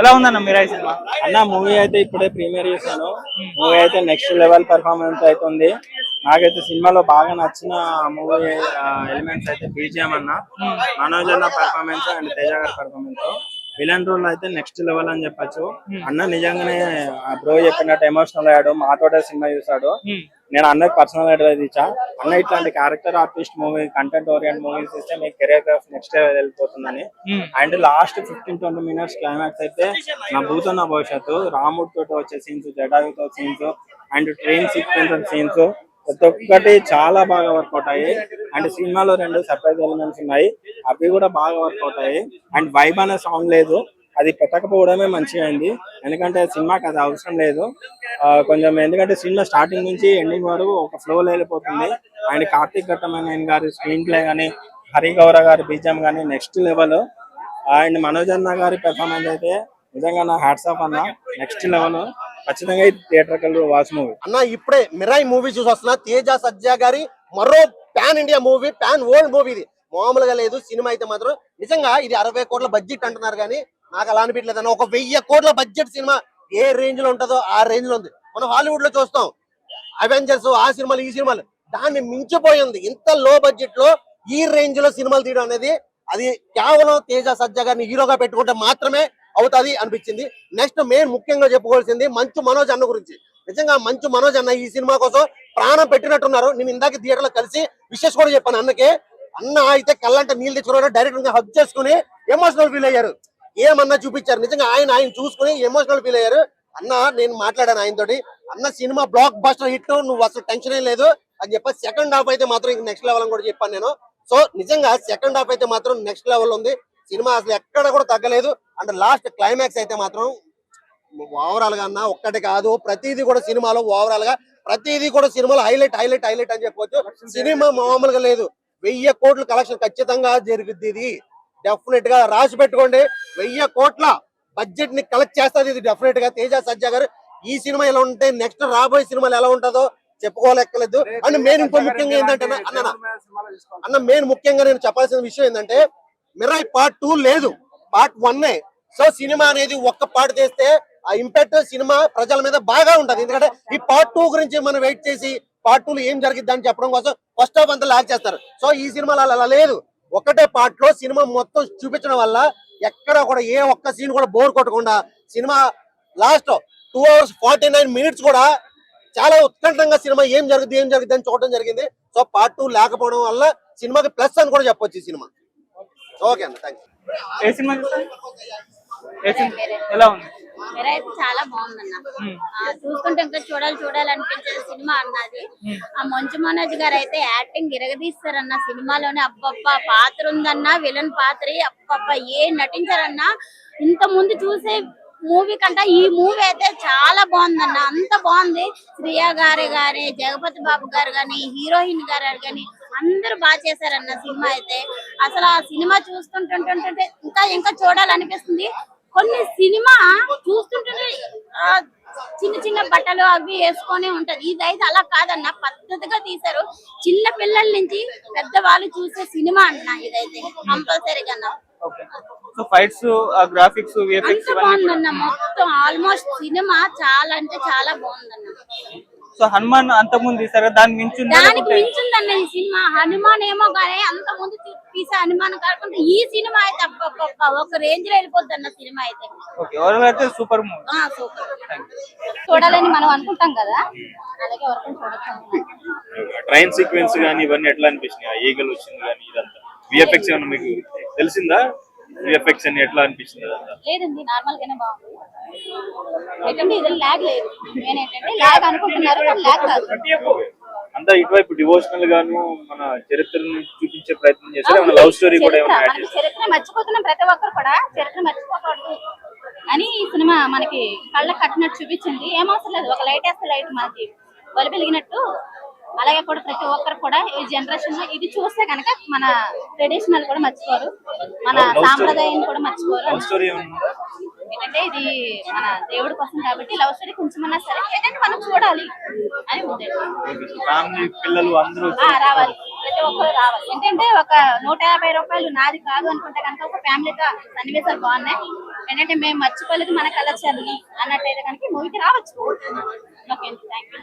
ఎలా ఉందన్న మీరా సినిమా? అన్న మూవీ అయితే ఇప్పుడే ప్రీమియర్ చేశాను. మూవీ అయితే నెక్స్ట్ లెవెల్ పెర్ఫార్మెన్స్ అవుతుంది నాకైతే సినిమాలో బాగా నచ్చిన మూవీ ఎలిమెంట్స్ అయితే బీజిఎం అన్న. మనోజ్ అన్న పెర్ఫార్మెన్స్ అండ్ తేజ గారి పెర్ఫార్మెన్స్ విలన్ రోల్ అయితే నెక్స్ట్ లెవెల్ అని చెప్పొచ్చు. అన్న నిజంగానే బ్రో చెప్పినట్టు ఎమోషనల్ అయ్యాడు మాతోటే సినిమా చూసాడు నేను అన్నకి పర్సనల్ అడ్వైజ్ ఇచ్చా. అన్న ఇట్లాంటి character artist movie content oriented movies ఇస్తే మీ career graph next వెళ్ళిపోతుందని. And last fifteen twenty minutes climax అయితే నా భూతో నా భవిష్యత్తు రాముడి తోటి వచ్చే scenes జడాయుతో scenes and train sequence scenes ప్రతి ఒక్కటి చాలా బాగా వర్కౌట్ అయ్యాయి అండ్ సినిమాలో రెండు సర్ప్రైజ్ ఎలిమెంట్స్ ఉన్నాయి. అవి కూడా బాగా వర్కౌట్ అయ్యాయి అండ్ వైబ్ అనే సాంగ్ లేదు. అది పెట్టకపోవడమే మంచిగా అయింది. ఎందుకంటే సినిమాకి అది అవసరం లేదు. కొంచెం ఎందుకంటే సినిమా స్టార్టింగ్ నుంచి ఎండింగ్ వరకు ఒక ఫ్లో వెళ్ళిపోతుంది. అండ్ కార్తీక్ ఘట్టమైన గారి స్క్రీన్ ప్లే కానీ హరి గౌర గారి బీజం కానీ నెక్స్ట్ లెవెల్ అండ్ మనోజ్ అన్న గారి పెర్ఫార్మెన్స్ అయితే నిజంగా నా హ్యాట్స్ ఆఫ్ అన్న. నెక్స్ట్ లెవెల్ ఖచ్చితంగా థియేటర్ వాచ్ మూవీ. అన్న ఇప్పుడే మిరాయి మూవీ చూసి వస్తున్నా. తేజ సజ్జా గారి మరో pan India movie pan world movie ఇది. మామూలుగా లేదు సినిమా అయితే మాత్రం. నిజంగా ఇది అరవై కోట్ల బడ్జెట్ అంటున్నారు కానీ నాకు అలా అనిపించలేదు అన్న ఒక వెయ్యి కోట్ల బడ్జెట్ సినిమా ఏ రేంజ్లో ఉంటుందో ఆ రేంజ్లో ఉంది. మనం హాలీవుడ్లో చూస్తాం. అవెంజర్స్ ఆ సినిమాలు ఈ సినిమాలు. దాన్ని మించిపోయింది. ఇంత లో బడ్జెట్లో ఈ రేంజ్లో సినిమాలు తీయడం అనేది అది కేవలం తేజ సజ్జా గారిని హీరోగా పెట్టుకుంటే మాత్రమే అవుతుంది అనిపించింది. నెక్స్ట్ మెయిన్ ముఖ్యంగా చెప్పుకోవాల్సింది మంచు మనోజ్ అన్న గురించి. నిజంగా మంచు మనోజ్ అన్న ఈ సినిమా కోసం ప్రాణం పెట్టినట్టున్నారు. నేను ఇందాక థియేటర్లో కలిసి విషెస్ కూడా చెప్పాను అన్నకి. అన్న అయితే కళ్ళంటే నీళ్ళు తెచ్చుకోవడం డైరెక్ట్గా హక్ చేసుకుని ఎమోషనల్ ఫీల్ అయ్యారు. ఏమన్నా చూపించారు? నిజంగా ఆయన ఆయన చూసుకుని ఎమోషనల్ ఫీల్ అయ్యారు. అన్న నేను మాట్లాడాను ఆయనతోటి. అన్న సినిమా బ్లాక్ బస్టర్ హిట్ నువ్వు అసలు టెన్షన్ ఏం లేదు అని చెప్పి సెకండ్ హాఫ్ అయితే మాత్రం ఇంక నెక్స్ట్ లెవెల్ అని కూడా చెప్పాను నేను. సో నిజంగా సెకండ్ హాఫ్ అయితే మాత్రం నెక్స్ట్ లెవెల్ ఉంది. సినిమా అసలు ఎక్కడ కూడా తగ్గలేదు. అండ్ లాస్ట్ క్లైమాక్స్ అయితే మాత్రం ఓవరాల్గా అన్న ఒక్కటి కాదు ప్రతిదీ కూడా సినిమాలో ఓవరాల్గా ప్రతిదీ కూడా సినిమాలో హైలైట్ హైలైట్ హైలైట్ అని చెప్పొచ్చు. సినిమా మామూలుగా లేదు. వెయ్యి కోట్ల కలెక్షన్ ఖచ్చితంగా జరుగుద్ది ఇది. డెఫినెట్గా రాసి పెట్టుకోండి. వెయ్యి కోట్ల బడ్జెట్ని కలెక్ట్ చేస్తుంది ఇది డెఫినెట్గా. తేజ సజ్జా గారు ఈ సినిమా ఎలా ఉంటే నెక్స్ట్ రాబోయే సినిమాలు ఎలా ఉంటుందో చెప్పుకోలేక్కలేదు అండ్ మెయిన్ ఇంకో ముఖ్యంగా ఏంటంటే అన్న అన్న మెయిన్ ముఖ్యంగా నేను చెప్పాల్సిన విషయం ఏంటంటే మిరాయి పార్ట్ టూ లేదు. పార్ట్ వన్ సో సినిమా అనేది ఒక్క పార్ట్ చేస్తే ఆ ఇంపాక్ట్ సినిమా ప్రజల మీద బాగా ఉంటది. ఎందుకంటే ఈ పార్ట్ టూ గురించి మనం వెయిట్ చేసి పార్ట్ టూ లో ఏం జరిగిద్ది అని చెప్పడం కోసం ఫస్ట్ హాఫ్ అంతా లాక్ చేస్తారు. సో ఈ సినిమాలో అలా లేదు. ఒకటే పార్ట్లో సినిమా మొత్తం చూపించడం వల్ల ఎక్కడ కూడా ఏ ఒక్క సీన్ కూడా బోర్ కొట్టకుండా cinema last two hours forty nine minutes కూడా చాలా ఉత్కంఠంగా సినిమా ఏం జరుగుద్ది ఏం జరుగుద్ది అని చూడడం జరిగింది. సో పార్ట్ టూ లేకపోవడం వల్ల సినిమాకి ప్లస్ అని కూడా చెప్పొచ్చు ఈ సినిమా ఓకే అన్న థ్యాంక్స్ ఏ సినిమా చూసారు ఏ సినిమా? ఎలా ఉంది? మీర అయితే చాలా బాగుందన్న. చూస్తుంటే ఇంకా చూడాలి చూడాలి అనిపించే సినిమా అన్నది ఆ మంచు మనోజ్ గారు అయితే యాక్టింగ్ ఇరగదీస్తారన్న సినిమాలోనే. అబ్బబ్బా పాత్ర ఉందన్న విలన్ పాత్ర. అబ్బబ్బా ఏ నటించారన్న. ఇంత ముందు చూసే మూవీ కంటే ఈ మూవీ అయితే చాలా బాగుందన్న. అంత బాగుంది. శ్రియా గారి గాని జగపతి బాబు గారు గాని హీరోయిన్ గారు గాని అందరూ బాగా చేశారన్న సినిమా అయితే. అసలు ఆ సినిమా చూస్తుంటుంటుంటే ఇంకా ఇంకా చూడాలనిపిస్తుంది. కొన్ని సినిమా చూస్తుంటే ఆ, చిన్న చిన్న బట్టలు అవి వేసుకొని ఉంటది. ఇదైతే అలా కాదన్న పద్ధతిగా తీశారు. చిన్న పిల్లల నుంచి పెద్దవాళ్ళు చూసే సినిమా అన్న ఇదైతే కంపల్సరీగా అన్న. ఫైట్స్ గ్రాఫిక్స్ అంత బాగుందన్న మొత్తం ఆల్మోస్ట్ సినిమా చాలా అంటే చాలా బాగుందన్న. సో హనుమాన్ తీసారు కదా, దాన్ని మించింది దానికి మించిందన్న ఈ సినిమా. హనుమాన్ ఏమో కానీ అంత ముందు తీసే హనుమాన్ కాకుండా ఈ సినిమా అయితే ఒక రేంజ్లో వెళ్ళిపోద్ది అన్న సినిమా అయితే. ఓకే ఓవరాల్ అయితే సూపర్ మూవీ. ఆ, సూపర్. చూడాలని మనం అనుకుంటాం కదా. అలాగే ఎవరికైనా చూడొచ్చు ట్రైన్ సీక్వెన్స్ కానీ ఇవన్నీ ఎట్లా అనిపించినాయి ఈగల్ వచ్చింది కానీ ఇదంతా. విఎఫ్ఎక్స్ ఏమన్నా మీకు తెలిసిందా? విఎఫ్ఎక్స్ అని ఎట్లా అనిపించింది అదంతా? లేదండి నార్మల్ గానే బాగుంది. ఏంటంటే ఇది లాగ్ లేదు. లాగ్ అనుకుంటున్నారు కానీ లాగ్ కాదు. అంతా ఇటువైపు డివోషనల్ గాను మన చరిత్రను చూపించే ప్రయత్నం ఏమైనా లవ్ స్టోరీ కూడా చరిత్ర. మనకి మర్చిపోతున్న ప్రతి ఒక్కరు కూడా చరిత్ర మర్చిపోకూడదు అని ఈ సినిమా మనకి కళ్ళకి కట్టినట్టు చూపించింది. ఏమవసరం లేదు ఒక లైట్ వేస్తే లైట్ మనకి. బలి వెలిగినట్టు. అలాగే కూడా ప్రతి ఒక్కరు కూడా ఈ జనరేషన్లో ఇది చూస్తే కనుక మన ట్రెడిషనల్ కూడా మర్చిపోరు. మన సాంప్రదాయం కూడా మర్చిపోరు. ఏంటంటే ఇది మన దేవుడి కోసం కాబట్టి లవ్ స్టోరీ కొంచెమన్నా సరే ఏంటంటే మనం చూడాలి అని ఉంది. పిల్లలు అందరూ రావాలి. ప్రతి ఒక్కరు రావాలి. ఏంటంటే ఒక నూట యాభై రూపాయలు నాది కాదు అనుకుంటే కనుక ఒక ఫ్యామిలీతో సన్నివేశాలు బాగున్నాయి. ఏంటంటే మేము మర్చిపోలేదు మన కలెక్షన్ని అన్నట్టయితే కనుక మూవీకి రావచ్చు. Okay thank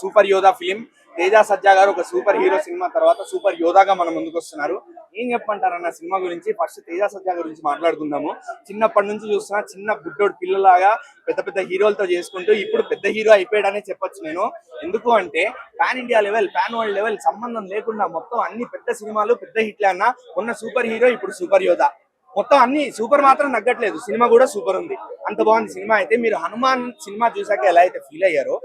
super Yodha film Teja Sajja గారు ఒక సూపర్ హీరో సినిమా తర్వాత సూపర్ యోధాగా మన ముందుకు వస్తున్నారు. ఏం చెప్పంటారన్న సినిమా గురించి? ఫస్ట్ తేజ సజ్జా గురించి మాట్లాడుకుందాము. చిన్నప్పటి నుంచి చూస్తున్నా చిన్న బుడ్డోడు పిల్లలాగా పెద్ద పెద్ద హీరోలతో చేసుకుంటూ ఇప్పుడు పెద్ద హీరో అయిపోయాడనే చెప్పొచ్చు నేను. ఎందుకు అంటే pan India level pan world level సంబంధం లేకుండా మొత్తం అన్ని పెద్ద సినిమాలు పెద్ద హిట్లే అన్న ఉన్న సూపర్ హీరో ఇప్పుడు సూపర్ యోధ. మొత్తం అన్ని సూపర్ మాత్రం నగ్గట్లేదు సినిమా కూడా సూపర్ ఉంది. అంత బాగుంది సినిమా అయితే. మీరు హనుమాన్ సినిమా చూసాక ఎలా అయితే ఫీల్ అయ్యారో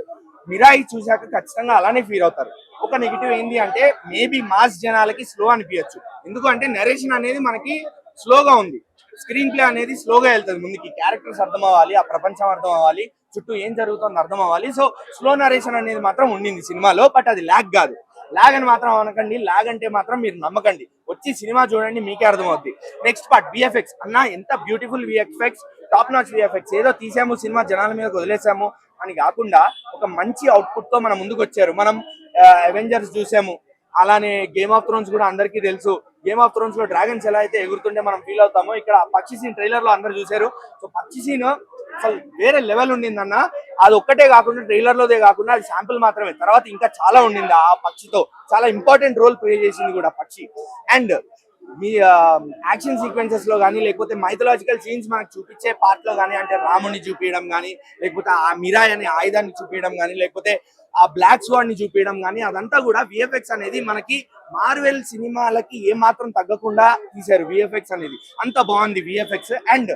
మిరాయి చూసాక ఖచ్చితంగా అలానే ఫీల్ అవుతారు. ఒక నెగిటివ్ ఏంటి అంటే మేబీ మాస్ జనాలకి స్లో అనిపించచ్చు ఎందుకంటే నరేషన్ అనేది మనకి స్లోగా ఉంది. స్క్రీన్ ప్లే అనేది స్లోగా వెళ్తుంది ముందుకి. క్యారెక్టర్స్ అర్థం అవ్వాలి ఆ ప్రపంచం అర్థం అవ్వాలి చుట్టూ ఏం జరుగుతుందో అర్థం అవ్వాలి. సో స్లో నరేషన్ అనేది మాత్రం ఉండింది సినిమాలో బట్ అది ల్యాగ్ కాదు. లాగ్ అని మాత్రం అనకండి లాగ్ అంటే మాత్రం మీరు నమ్మకండి. వచ్చి సినిమా చూడండి మీకే అర్థమవుద్ది. నెక్స్ట్ పార్ట్ విఎఫ్ఎక్స్ అన్న ఎంత beautiful VFX top notch VFX ఏదో తీసాము సినిమా జనాల మీద వదిలేసాము అని కాకుండా ఒక మంచి అవుట్పుట్తో మనం ముందుకు వచ్చారు మనం అవెంజర్స్ చూసాము. అలానే గేమ్ ఆఫ్ థ్రోన్స్ కూడా అందరికీ తెలుసు. గేమ్ ఆఫ్ థ్రోన్స్లో డ్రాగన్స్ ఎలా అయితే ఎగురుతుంటే మనం ఫీల్ అవుతామో ఇక్కడ పక్షి సీన్ ట్రైలర్లో అందరు చూసారు సో పక్షి సీన్ అసలు వేరే లెవెల్ ఉండిందన్న. అది ఒక్కటే కాకుండా ట్రైలర్ లోదే కాకుండా అది శాంపుల్ మాత్రమే. తర్వాత ఇంకా చాలా ఉండింది ఆ పక్షితో. చాలా ఇంపార్టెంట్ రోల్ ప్లే చేసింది కూడా పక్షి. అండ్ మీ యాక్షన్ సీక్వెన్సెస్లో కానీ లేకపోతే మైథలాజికల్ సీన్స్ మనకు చూపించే పార్ట్లో కానీ అంటే రాముని చూపించడం కానీ లేకపోతే ఆ మిరాయ్ అనే ఆయుధాన్ని చూపించడం కానీ లేకపోతే ఆ బ్లాక్ స్వాడ్ని చూపించడం కానీ అదంతా కూడా విఎఫ్ఎక్స్ అనేది మనకి మార్వెల్ సినిమాలకి ఏ మాత్రం తగ్గకుండా తీశారు విఎఫ్ఎక్స్ అనేది. అంత బాగుంది విఎఫ్ఎక్స్ అండ్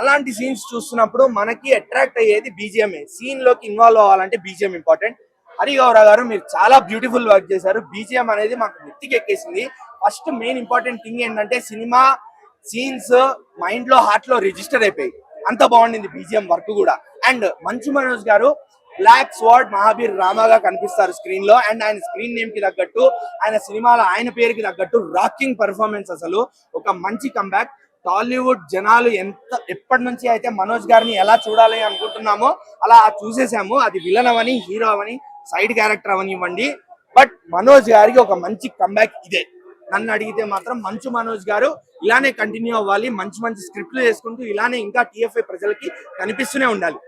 అలాంటి సీన్స్ చూస్తున్నప్పుడు మనకి అట్రాక్ట్ అయ్యేది బీజిఎంఏ సీన్లోకి ఇన్వాల్వ్ అవ్వాలంటే బీజిఎం ఇంపార్టెంట్ హరి గౌరవ్ గారు మీరు చాలా బ్యూటిఫుల్ వర్క్ చేశారు. బీజిఎం అనేది మాకు నెత్తికి ఎక్కేసింది ఫస్ట్ మెయిన్ ఇంపార్టెంట్ థింగ్ ఏంటంటే సినిమా సీన్స్ మైండ్లో హార్ట్లో రిజిస్టర్ అయిపోయి. అంత బాగుండింది బీజిఎం వర్క్ కూడా. అండ్ మంచు మనోజ్ గారు బ్లాక్ స్వాడ్ మహాబీర్ రామాగా కనిపిస్తారు స్క్రీన్లో. అండ్ ఆయన స్క్రీన్ నేమ్కి తగ్గట్టు ఆయన సినిమాలో ఆయన పేరుకి తగ్గట్టు రాకింగ్ పర్ఫార్మెన్స్ అసలు. ఒక మంచి కంబ్యాక్ టాలీవుడ్ జనాలు ఎంత ఎప్పటి నుంచి అయితే మనోజ్ గారిని ఎలా చూడాలి అనుకుంటున్నామో అలా చూసేసాము. అది విలన్ అవని హీరో అవని సైడ్ క్యారెక్టర్ అవనివ్వండి. బట్ మనోజ్ గారికి ఒక మంచి కంబ్యాక్ ఇదే. నన్ను అడిగితే మాత్రం మంచు మనోజ్ గారు ఇలానే కంటిన్యూ అవ్వాలి మంచి మంచి స్క్రిప్ట్లు చేసుకుంటూ ఇలానే ఇంకా టీఎఫ్ఐ ప్రజలకి కనిపిస్తూనే ఉండాలి.